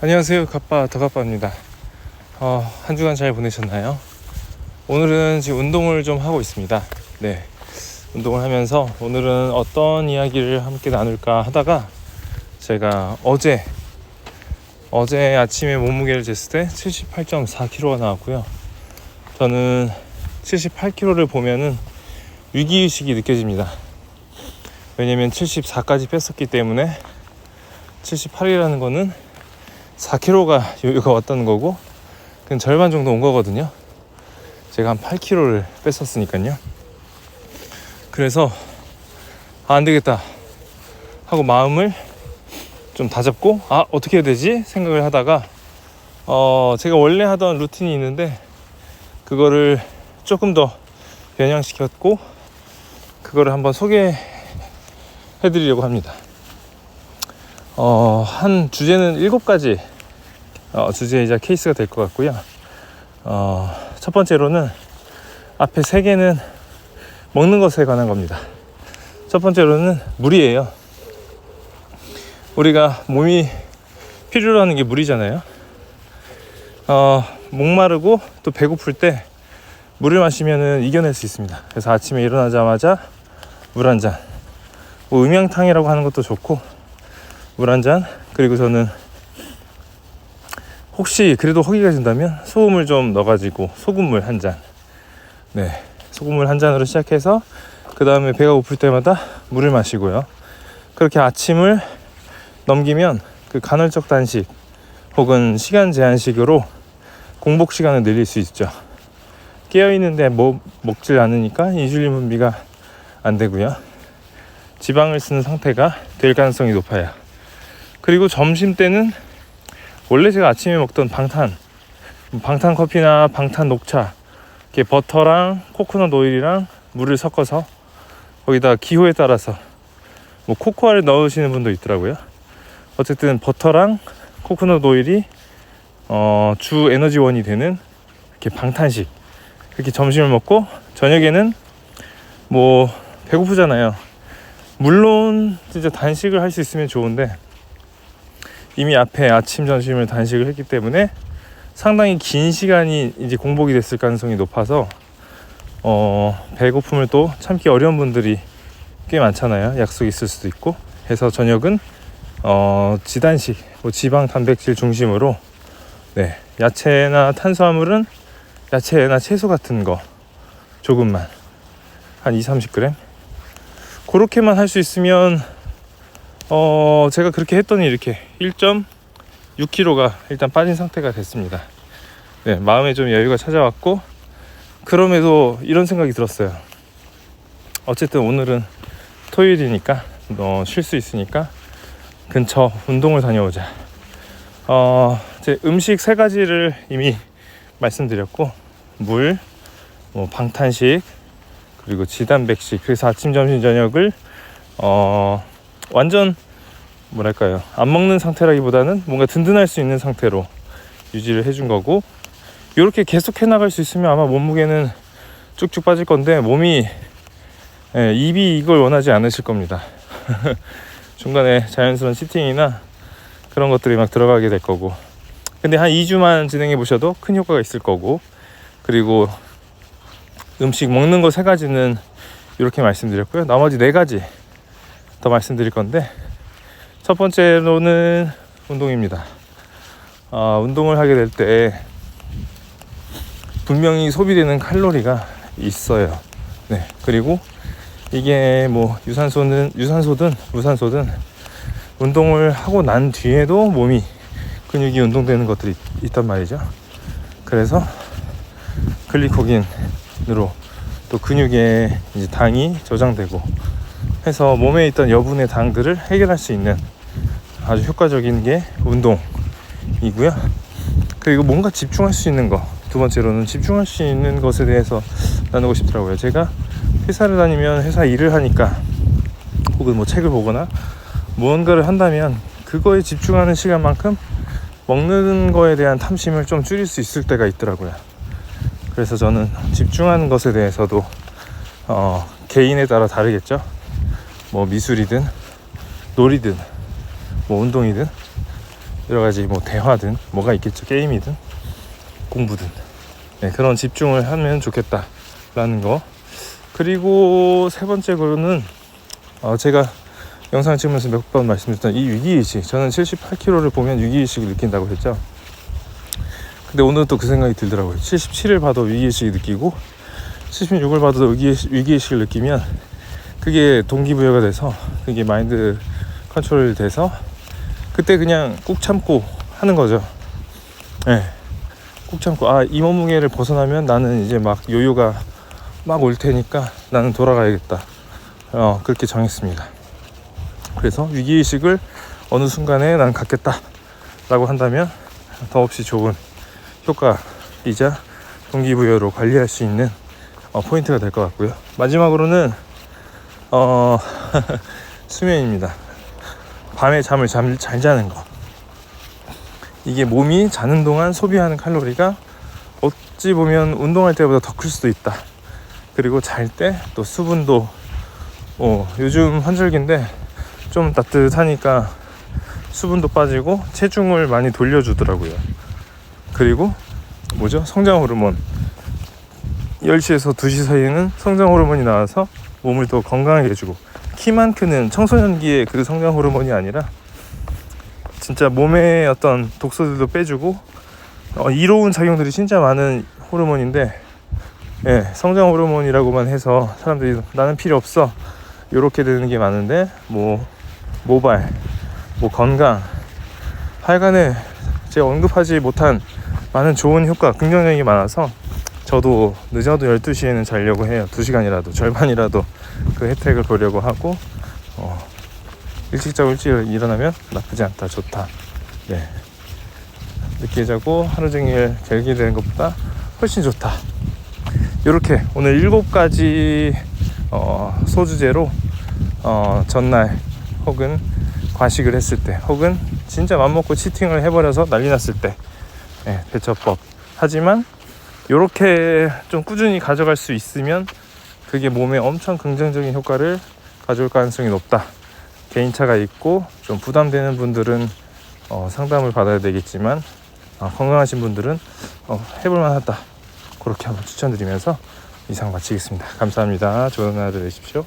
안녕하세요. 가빠 더가빠입니다. 어, 한 주간 잘 보내셨나요? 오늘은 지금 운동을 좀 하고 있습니다. 네. 운동을 하면서 오늘은 어떤 이야기를 함께 나눌까 하다가 제가 어제 어제 아침에 몸무게를 쟀을 때 78.4kg가 나왔고요. 저는 78kg를 보면은 위기의식이 느껴집니다. 왜냐면 74까지 뺐었기 때문에 78이라는 거는 4kg가 여유가 왔다는 거고 그냥 절반 정도 온 거거든요. 제가 한 8kg를 뺐었으니까요. 그래서 아, 안 되겠다 하고 마음을 좀 다잡고 아 어떻게 해야 되지 생각을 하다가 어 제가 원래 하던 루틴이 있는데 그거를 조금 더 변형시켰고 그거를 한번 소개해 드리려고 합니다. 어, 한 주제는 일곱 가지 어, 주제이자 케이스가 될 것 같고요. 어, 첫 번째로는 앞에 세 개는 먹는 것에 관한 겁니다. 첫 번째로는 물이에요. 우리가 몸이 필요로 하는 게 물이잖아요. 어, 목마르고 또 배고플 때 물을 마시면은 이겨낼 수 있습니다. 그래서 아침에 일어나자마자 물 한 잔. 뭐 음양탕이라고 하는 것도 좋고 물 한 잔. 그리고 저는 혹시 그래도 허기가 진다면 소금을 좀 넣어가지고 소금물 한 잔. 네. 소금물 한 잔으로 시작해서 그 다음에 배가 고플 때마다 물을 마시고요. 그렇게 아침을 넘기면 그 간헐적 단식 혹은 시간 제한식으로 공복 시간을 늘릴 수 있죠. 깨어 있는데 뭐 먹질 않으니까 인슐린 분비가 안 되고요. 지방을 쓰는 상태가 될 가능성이 높아요. 그리고 점심 때는 원래 제가 아침에 먹던 방탄, 방탄 커피나 방탄 녹차, 이렇게 버터랑 코코넛 오일이랑 물을 섞어서 거기다 기호에 따라서 뭐 코코아를 넣으시는 분도 있더라고요. 어쨌든 버터랑 코코넛 오일이 어, 주 에너지원이 되는 이렇게 방탄식 이렇게 점심을 먹고 저녁에는 뭐 배고프잖아요. 물론 진짜 단식을 할 수 있으면 좋은데 이미 앞에 아침 점심을 단식을 했기 때문에 상당히 긴 시간이 이제 공복이 됐을 가능성이 높아서 어 배고픔을 또 참기 어려운 분들이 꽤 많잖아요. 약속 있을 수도 있고. 해서 저녁은 어 지단식 뭐 지방 단백질 중심으로 네 야채나 탄수화물은 야채나 채소 같은 거 조금만. 한 2, 30g 그렇게만 할 수 있으면 어 제가 그렇게 했더니 이렇게 1.6kg가 일단 빠진 상태가 됐습니다. 네 마음에 좀 여유가 찾아왔고 그럼에도 이런 생각이 들었어요. 어쨌든 오늘은 토요일이니까 어, 쉴 수 있으니까 근처 운동을 다녀오자. 어, 제 음식 세 가지를 이미 말씀드렸고 물, 뭐 방탄식 그리고 지단백식 그래서 아침 점심 저녁을 어 완전 뭐랄까요 안 먹는 상태라기보다는 뭔가 든든할 수 있는 상태로 유지를 해준 거고 이렇게 계속 해 나갈 수 있으면 아마 몸무게는 쭉쭉 빠질 건데 몸이 예, 입이 이걸 원하지 않으실 겁니다. 중간에 자연스러운 치팅이나 그런 것들이 막 들어가게 될 거고. 근데 한 2주만 진행해 보셔도 큰 효과가 있을 거고. 그리고 음식 먹는 거 세 가지는 이렇게 말씀드렸고요. 나머지 네 가지 더 말씀드릴 건데 첫 번째로는 운동입니다. 아, 운동을 하게 될 때 분명히 소비되는 칼로리가 있어요. 네. 그리고 이게 뭐 유산소는 유산소든 무산소든 운동을 하고 난 뒤에도 몸이 근육이 운동되는 것들이 있단 말이죠. 그래서 글리코겐으로 또 근육에 이제 당이 저장되고 해서 몸에 있던 여분의 당들을 해결할 수 있는 아주 효과적인 게 운동이고요. 그리고 뭔가 집중할 수 있는 거. 두 번째로는 집중할 수 있는 것에 대해서 나누고 싶더라고요. 제가 회사를 다니면 회사 일을 하니까 혹은 뭐 책을 보거나 무언가를 한다면 그거에 집중하는 시간만큼 먹는 거에 대한 탐심을 좀 줄일 수 있을 때가 있더라고요. 그래서 저는 집중하는 것에 대해서도 어, 개인에 따라 다르겠죠. 뭐 미술이든 놀이든 뭐 운동이든 여러 가지 뭐 대화든 뭐가 있겠죠. 게임이든 공부든. 네, 그런 집중을 하면 좋겠다라는 거. 그리고 세 번째로는 어, 제가 영상 찍으면서 몇 번 말씀드렸던 이 위기의식. 저는 78kg를 보면 위기의식을 느낀다고 했죠. 근데 오늘 또 그 생각이 들더라고요. 77을 봐도 위기의식을 느끼고 76을 봐도 위기의식, 위기의식을 느끼면 그게 동기부여가 돼서 그게 마인드 컨트롤 돼서 그때 그냥 꾹 참고 하는 거죠. 예. 꾹 참고. 아 이 몸무게를 벗어나면 나는 이제 막 요요가 막 올 테니까 나는 돌아가야겠다. 어 그렇게 정했습니다. 그래서 위기의식을 어느 순간에 난 갖겠다 라고 한다면 더없이 좋은 효과이자 동기부여로 관리할 수 있는 어, 포인트가 될 것 같고요. 마지막으로는 어 수면입니다 밤에 잠을 잠, 잘 자는 거 이게 몸이 자는 동안 소비하는 칼로리가 어찌 보면 운동할 때보다 더 클 수도 있다 그리고 잘 때 또 수분도 어, 요즘 환절기인데 좀 따뜻하니까 수분도 빠지고 체중을 많이 돌려주더라고요. 그리고 뭐죠? 성장 호르몬. 10시에서 2시 사이에는 성장 호르몬이 나와서 몸을 더 건강하게 해주고 키만 크는 청소년기의 그 성장 호르몬이 아니라 진짜 몸의 어떤 독소들도 빼주고 어, 이로운 작용들이 진짜 많은 호르몬인데 예, 성장 호르몬이라고만 해서 사람들이 나는 필요 없어. 요렇게 되는 게 많은데 뭐 모발 뭐 건강 하여간에 제가 언급하지 못한 많은 좋은 효과 긍정적인 게 많아서 저도 늦어도 12시에는 자려고 해요. 2시간이라도 절반이라도 그 혜택을 보려고 하고 어, 일찍 자고 일찍 일어나면 나쁘지 않다. 좋다. 네. 늦게 자고 하루 종일 결게 되는 것보다 훨씬 좋다. 이렇게 오늘 일곱 가지 어, 소주제로 어, 전날 혹은 과식을 했을 때 혹은 진짜 맘먹고 치팅을 해버려서 난리 났을 때 예, 대처법. 하지만 이렇게 좀 꾸준히 가져갈 수 있으면 그게 몸에 엄청 긍정적인 효과를 가져올 가능성이 높다. 개인차가 있고 좀 부담되는 분들은 어, 상담을 받아야 되겠지만 어, 건강하신 분들은 어, 해볼 만 하다. 그렇게 한번 추천드리면서 이상 마치겠습니다. 감사합니다. 좋은 하루 되십시오